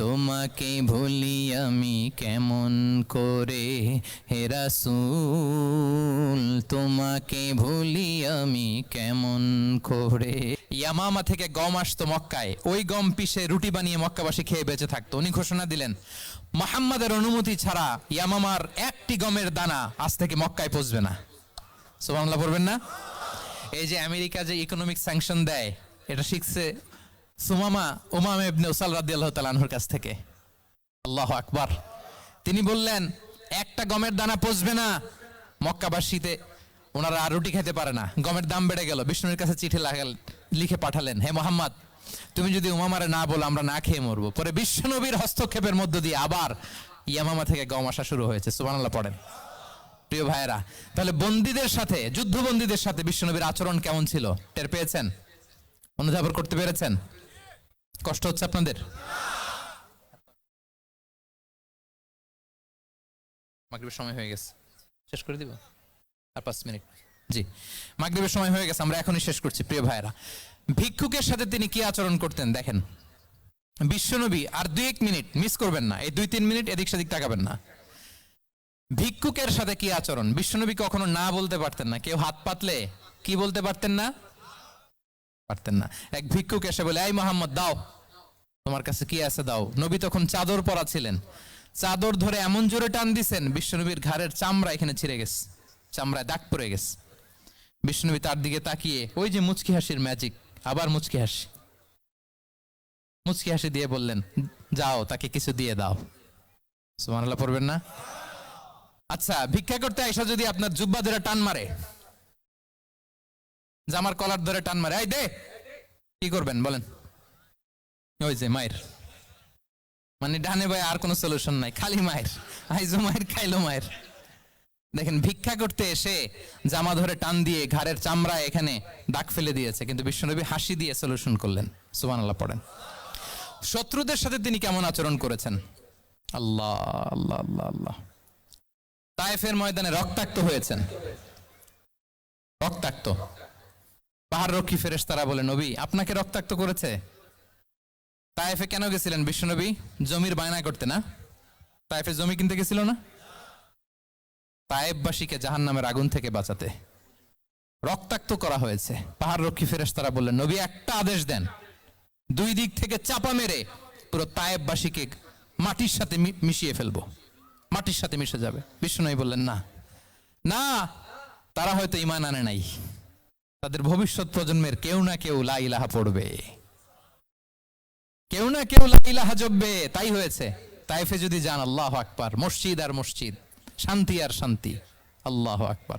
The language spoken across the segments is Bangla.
তোমাকে ভুলি আমি কেমন করে? হে রাসূল, তোমাকে ভুলি আমি কেমন করে? ইয়ামামা থেকে গম আসতো মক্কায়। ওই গম পিষে রুটি বানিয়ে মক্কাবাসী খেয়ে বেঁচে থাকতো। উনি ঘোষণা দিলেন, মোহাম্মদের অনুমতি ছাড়া ইয়ামামার একটি গমের দানা আজ থেকে মক্কায় পৌঁছবে না। সুবহানাল্লাহ, পড়বেন না? এই যে আমেরিকা যে ইকোনমিক স্যাংশন দেয়, এটা শিখছে সুমামা উমাম ইবনে উসাল রাদিয়াল্লাহু তাআলা আনহুর কাছ থেকে। আল্লাহ আকবার। তিনি বললেন, একটা গমের দানা পচবে না। মক্কাবাসীতে ওনারা আর রুটি খেতে পারে না। গমের দাম বেড়ে গেল। বিষ্ণুর কাছে চিঠি লাগাল লিখে পাঠালেন, হে মোহাম্মদ, তুমি যদি উমামারে না বলো, আমরা না খেয়ে মরবো। পরে বিশ্বনবীর হস্তক্ষেপের মধ্য দিয়ে আবার ইয়ামামা থেকে গম আসা শুরু হয়েছে। সুবহানাল্লাহ, পড়েন। প্রিয় ভাইয়েরা, তাহলে বন্দীদের সাথে, যুদ্ধবন্দীদের সাথে বিশ্বনবীর আচরণ কেমন ছিল? টের পেয়েছেন? অনুধাবন করতে পেরেছেন? কষ্ট হচ্ছে আপনাদের? মাগরিবের সময় হয়ে গেছে। শেষ করে দিব? আর পাঁচ মিনিট। জি। মাগরিবের সময় হয়ে গেছে, আমরা এখনই শেষ করছি, প্রিয় ভাইয়েরা। ভিক্ষুকের সাথে তিনি কি আচরণ করতেন? দেখেন। বিশ্বনবী আর দুই এক মিনিট মিস করবেন না। এই দুই তিন মিনিট এদিক সেদিক তাকাবেন না। ভিক্ষুকের সাথে কি আচরণ? বিশ্বনবী কখনো না বলতে পারতেন না। কেউ হাত পাতলে কি বলতে পারতেন না? পারতেন না। এক ভিক্ষুক এসে বলে, এই মোহাম্মদ, দাও। তোমার কাছে কি আছে? দাও। নবী তখন চাদর পরা ছিলেন চাদর ধরে এমন জোরে টান দিছেন, বিশ্বনবীর ঘাড়ের চামড়া এখানে ছিঁড়ে গেছে, চামড়ায় দাগ পড়ে গেছে। বিষ্ণুবী তার দিকে তাকিয়ে, ওই যে মুচকি হাসির ম্যাজিক আবার মুচকি হাসি। মুচকি হাসি দিয়ে বললেন, যাও, তাকে কিছু দিয়ে দাও। সুবহানাল্লাহ পড়বেন না? আচ্ছা ভিক্ষা করতে আইসা যদি আপনার জুব্বা ধরে টান মারে জামার কলার ধরে টান মারে। এই দে। কি করবেন বলেন। ওই যে মায়ের। মানে ডানে ভাই আর কোনো সলিউশন নাই, খালি মায়ের। আইজো মায়ের, খাইলো মায়ের। দেখেন, ভিক্ষা করতে এসে জামা ধরে টান দিয়ে ঘাড়ের চামড়া এখানে দাগ ফেলে দিয়েছে, কিন্তু বিশ্বনবী হাসি দিয়ে সলিউশন করলেন। সুবহানাল্লাহ পড়েন। শত্রুদের সাথে তিনি কেমন আচরণ করেছেন? আল্লাহ আল্লাহ আল্লাহ আল্লাহ। তায়েফের ময়দানে রক্তাক্ত হয়েছেন। রক্তাক্ত। পাহাড় রক্ষী ফেরেশ তারা বলে, নবী, আপনাকে রক্তাক্ত করেছে? তায়েফে কেন গেছিলেন বিশ্বনবী জমির বায়না করতে না? তায়েফে জমি কিনতে গেছিল না? তায়েববাসীকে জাহান নামের আগুন থেকে বাঁচাতে। রক্তাক্ত করা হয়েছে। পাহাড় রক্ষী ফেরেশ তারা বললেন, নবী, একটা আদেশ দেন। দুই দিক থেকে চাপা মেরে পুরো তায়েববাসীকে মাটির সাথে মিশিয়ে ফেলব। মাটির সাথে মিশে যাবে। বিষ্ণু বললেন, না। না, তারা হয়তো ইমান আনে নাই। তাদের ভবিষ্যৎ প্রজন্মের কেউ না কেউ লা ইলাহা পড়বে। কেউ না কেউ লা ইলাহা জপবে, তাই হয়েছে। তাইফে যদি যান, আল্লাহ আকবার। মসজিদ আর মসজিদ, শান্তি আর শান্তি, আল্লাহ আকবার।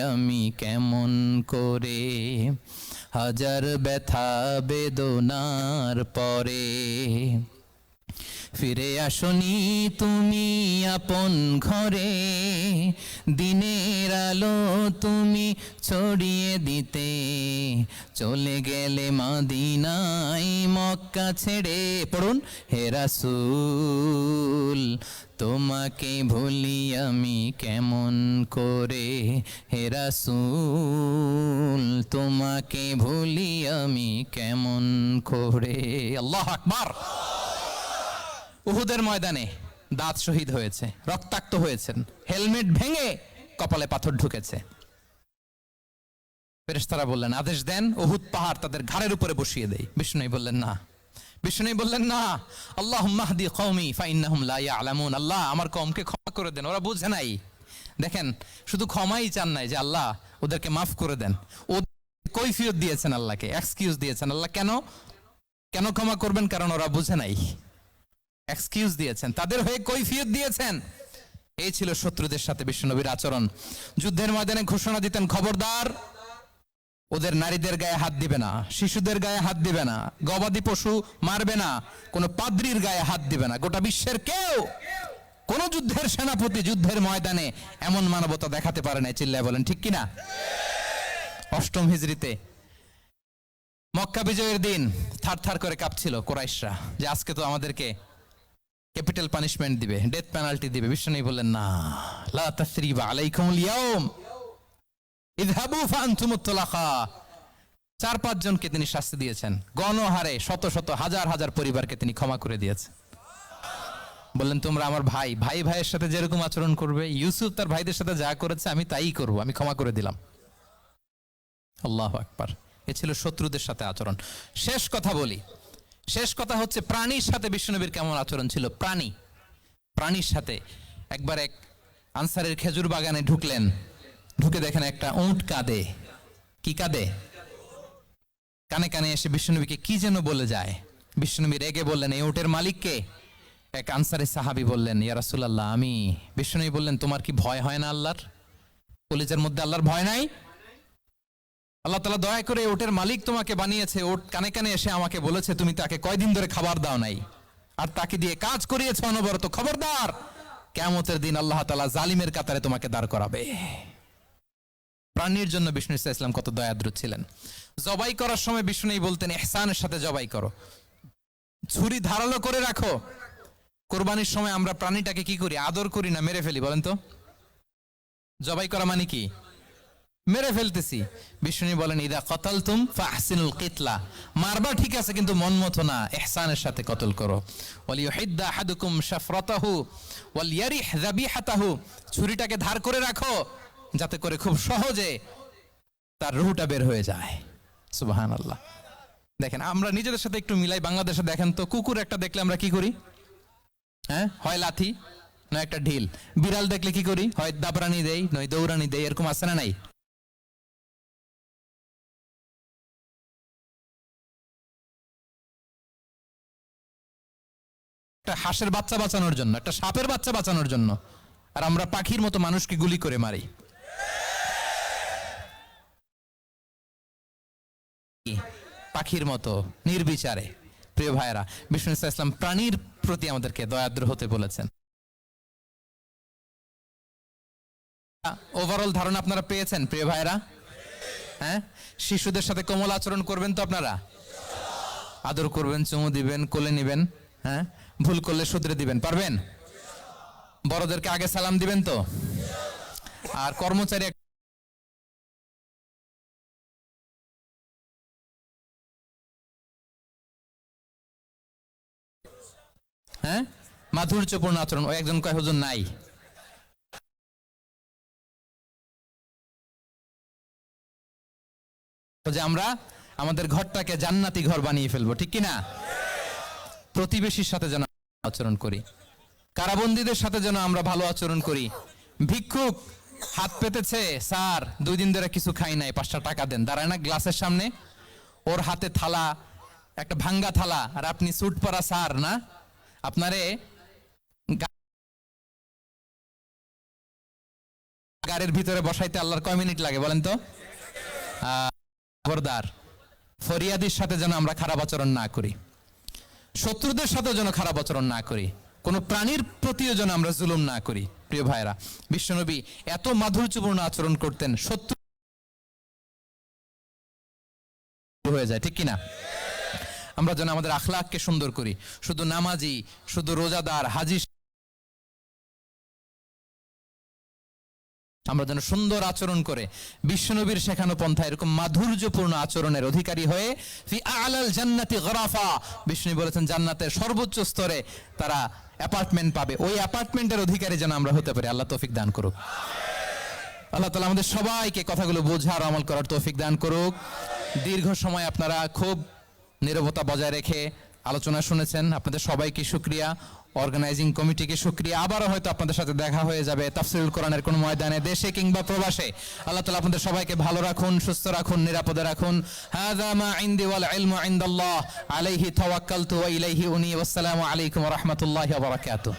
আমি কেমন করে? হাজার ব্যথা বেদনার পরে ফিরে আসনি তুমি আপন ঘরে। দিনের আলো তুমি ছড়িয়ে দিতে। চলে গেলে মাদিনাই মক্কা ছেড়ে। পড়ুন হে রাসূল, তোমাকে ভুলি আমি কেমন করে? হেরাসুল তোমাকে ভুলি আমি কেমন করে? আল্লাহ আকবার। উহুদের ময়দানে দাঁত শহীদ হয়েছে, রক্তাক্ত হয়েছেন, হেলমেট ভেঙে কপালে পাথর ঢুকেছে। ফেরেশতারা বললেন, আদেশ দেন, উহুদ পাহাড় তাদের ঘাড়ের উপরে বসিয়ে দেয় বিষ্ণু বললেন, না। বিষ্ণু বললেন, না। আল্লাহ মাহদি কওমি ফাইন্নাহুম লা ইয়ালামুন। আল্লাহ আমার কওমকে ক্ষমা করে দেন, ওরা বুঝে নাই। দেখেন, শুধু ক্ষমাই চান নাই যে আল্লাহ ওদেরকে মাফ করে দেন। ও কৈফিয়ত দিয়েছেন আল্লাহকে, এক্সকিউজ দিয়েছেন। আল্লাহ কেন? কেন ক্ষমা করবেন? কারণ ওরা বুঝে নাই। এক্সকিউজ দিয়েছেন। তাদের হয়ে কৈফিয়ত দিয়েছেন। এই ছিল শত্রুদের সাথে বিশ্বনবীর আচরণ। যুদ্ধের ময়দানে ঘোষণা দিতেন, খবরদার, ওদের নারীদের গায়ে হাত দিবে না, শিশুদের গায়ে হাত দিবে না, গবাদি পশু মারবে না, কোনো পাদ্রির গায়ে হাত দিবে না। গোটা বিশ্বের কেউ কোন যুদ্ধের সেনাপতি যুদ্ধের ময়দানে এমন মানবতা দেখাতে পারে না চিল্লায় বলেন, ঠিক কিনা? অষ্টম হিজড়িতে মক্কা বিজয়ের দিন থার থার করে কাঁপছিল কোরাইশরা, যে আজকে তো আমাদেরকে ক্যাপিটাল পানিশমেন্ট দিবে, ডেথ পেনাল্টি দিবে। বিষ্ণু বললেন, না, লা তাসরিবা আলাইকুমুল ইয়াউম ইযহাবু ফাআনতুমুত তুলাকা চার, পাঁচ জনকে তিনি শাস্তি দিয়েছেন। গণহারে শত শত, হাজার হাজার পরিবারকে তিনি ক্ষমা করে দিয়েছেন। বললেন, তোমরা আমার ভাই। ভাই ভাইয়ের সাথে যেরকম আচরণ করবে, ইউসুফ তার ভাইদের সাথে যা করেছে, আমি তাই করব, আমি ক্ষমা করে দিলাম। আল্লাহ আকবার। এ ছিল শত্রুদের সাথে আচরণ। শেষ কথা বলি। শেষ কথা হচ্ছে প্রাণীর সাথে বিশ্বনবীর কেমন আচরণ ছিল? প্রাণী। প্রাণীর সাথে। একবার এক আনসারের খেজুর বাগানে ঢুকলেন। ঢুকে দেখেন একটা উঁট কাঁদে। কি কাঁদে? কানে কানে এসে বিশ্বনবীকে কি যেন বলে যায়। বিশ্বনবী রেগে বললেন, এই উটের মালিককে এক আনসারের সাহাবি বললেন, ইয়া রাসূলুল্লাহ, আমি। বিশ্বনবী বললেন, তোমার কি ভয় হয় না আল্লাহর? কলেজের মধ্যে আল্লাহর ভয় নাই? আল্লাহ তালা দয়া করে ওটের মালিক তোমাকে বানিয়েছে। ওট কানে কানে এসে আমাকে বলেছে, তুমি তাকে কয়দিন ধরে খাবার দাও নাই? আর তাকে দিয়ে কাজ করিয়েছে অনবরত। খবরদার কেমতের দিন আল্লাহ তালা জালিমের কাতারে তোমাকে দাঁড় করাবে। প্রাণীর জন্য বিষ্ণু ইসা ইসলাম কত দয়াদ্র ছিলেন। জবাই করার সময় বিষ্ণু বলতেন এহসানের সাথে জবাই করো। ছুরি ধারালো করে রাখো। কোরবানির সময় আমরা প্রাণীটাকে কি করি? আদর করি না? মেরে ফেলি, বলেন তো। জবাই করা মানে কি? মেরে ফেলতেছি। বিষ্ণু বলেন, ইদা কতাল তুম ফাহসিনুল কিতলা। মারবা ঠিক আছে, কিন্তু মন মতো না, এহসানের সাথে কতল করো। ওয়াল ইউহিদ্দা আহাদুকুম শাফরাতাহু ওয়াল ইয়ারিহ যাবিহাতাহু। ছুরিটাকে ধার করে রাখো, যাতে করে খুব সহজে তার রুহটা বের হয়ে যায়। সুবহানাল্লাহ। দেখেন, আমরা নিজেদের সাথে একটু মিলাই, বাংলাদেশে দেখেন তো, কুকুর একটা দেখলে আমরা কি করি? হ্যাঁ হয় লাথি, নয় একটা ঢিল। বিড়াল দেখলে কি করি? হয় দাবরানি দেই, নয় দৌড়ানি দেই, এরকম আছে না নাই? একটা হাঁসের বাচ্চা বাঁচানোর জন্য, একটা সাপের বাচ্চা বাঁচানোর জন্য। আর আমরা পাখির মতো মানুষকে গুলি করে মারি। পাখির মতো, নির্বিচারে। প্রিয় ভাইরা বিষ্ণু ইসলাম প্রাণীর প্রতি আমাদেরকে দয়াদ্র হতে বলেছেন। ওভারঅল ধারণা আপনারা পেয়েছেন, প্রিয় ভাইরা হ্যাঁ? শিশুদের সাথে কোমল আচরণ করবেন তো আপনারা? আদর করবেন, চুমু দিবেন, কোলে নিবেন হ্যাঁ? ভুল করলে শুধরে দিবেন, পারবেন? বড়দেরকে আগে সালাম দিবেন তো? আর কর্মচারী হ্যাঁ? মাধুর্যপূর্ণ আচরণ। ও একজন কয়, হুজুর, নাই। যে আমরা আমাদের ঘরটাকে জান্নাতি ঘর বানিয়ে ফেলব, ঠিক কি না প্রতিবেশীর সাথে যেন আচরণ করি। কারাবন্দীদের সাথে যেন আমরা ভালো আচরণ করি। ভিক্ষুক হাত পেতেছে, স্যার, দুই দিন ধরে কিছু খাই নাই পাঁচটা টাকা দেন। দাঁড়ায় না গ্লাসের সামনে, ওর হাতে থালা, একটা ভাঙ্গা থালা, আর আপনি স্যুট পরা স্যার, না? আপনারে গাড়ির ভিতরে বসাইতে আল্লাহর কয় মিনিট লাগে বলেন তো? খবরদার। ফরিয়াদির সাথে যেন আমরা খারাপ আচরণ না করি। শত্রুদের সাথে যেন খারাপ আচরণ না করি। কোনো প্রাণীর প্রতিও যেন আমরা জুলুম না করি, প্রিয় ভাইরা বিশ্বনবী এত মাধুর্যপূর্ণ আচরণ করতেন, শত্রু হয়ে যায়, ঠিক কিনা? আমরা যেন আমাদের আখলাককে সুন্দর করি। শুধু নামাজি, শুধু রোজাদার, হাজি আমরা যেন সুন্দর আচরণ করে বিশ্বনবীর শেখানো পন্থা এরকম মাধুর্যপূর্ণ আচরণের অধিকারী হয়ে ফি আলাল জান্নাতি গরাফা। বিষ্ণু বলেছেন, জান্নাতের সর্বোচ্চ স্তরে তারা অ্যাপার্টমেন্ট পাবে। ওই অ্যাপার্টমেন্টের অধিকারী যেন আমরা হতে পারি। আল্লাহ তৌফিক দান করুক। আল্লাহ তালা আমাদের সবাইকে কথাগুলো বোঝার আমল করার তৌফিক দান করুক। দীর্ঘ সময় আপনারা খুব নীরবতা বজায় রেখে আলোচনা শুনেছেন। আপনাদের সবাইকে শুক্রিয়া। অর্গানাইজিং কমিটিকে শুক্রিয়া আবারও হয়তো আপনাদের সাথে দেখা হয়ে যাবে তাফসিরুল কোরআনের কোনো ময়দানে দেশে কিংবা প্রবাসে। আল্লাহ তালা আপনাদের সবাইকে ভালো রাখুন, সুস্থ রাখুন, নিরাপদে রাখুন। আলাইহি তাওয়াক্কালতু ওয়া ইলাইহি উনি। ওয়াসসালামু আলাইকুম রাহমাতুল্লাহি বারাকাতুহু।